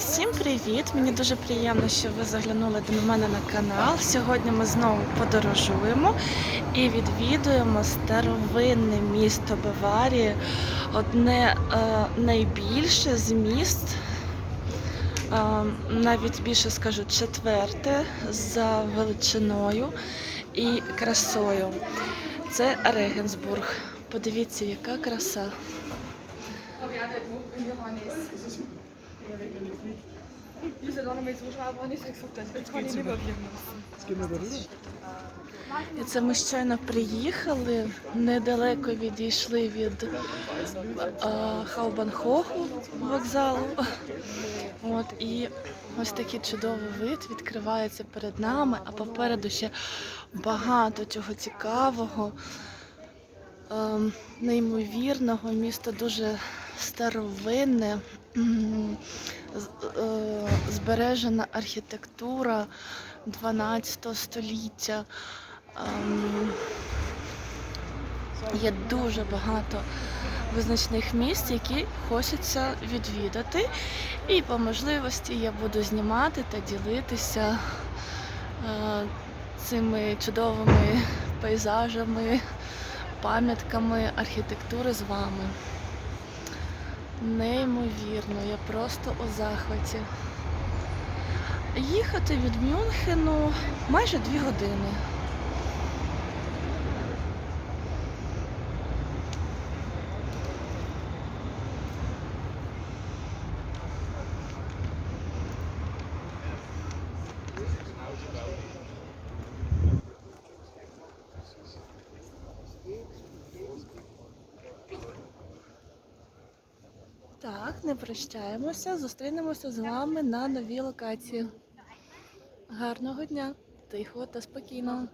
Всім привіт! Мені дуже приємно, що ви заглянули до мене на канал. Сьогодні ми знову подорожуємо і відвідуємо старовинне місто Баварії, одне е, найбільше з міст, е, навіть більше скажу, четверте за величиною і красою. Це Регенсбург. Подивіться, яка краса. Це ми щойно приїхали, недалеко відійшли від Хаубанхоху вокзалу. От, і ось такий чудовий вид відкривається перед нами, а попереду ще багато чого цікавого, е, неймовірного. Місто дуже старовинне, збережена архітектура 12 століття. Ем, Є дуже багато визначних місць, які хочеться відвідати. І по можливості я буду знімати та ділитися е, цими чудовими пейзажами, пам'ятками архітектури з вами. Неймовірно, я просто у захваті. Їхати від Мюнхену майже дві години. Так, не прощаємося. Зустрінемося з вами на новій локації. Гарного дня, тихого та спокійного.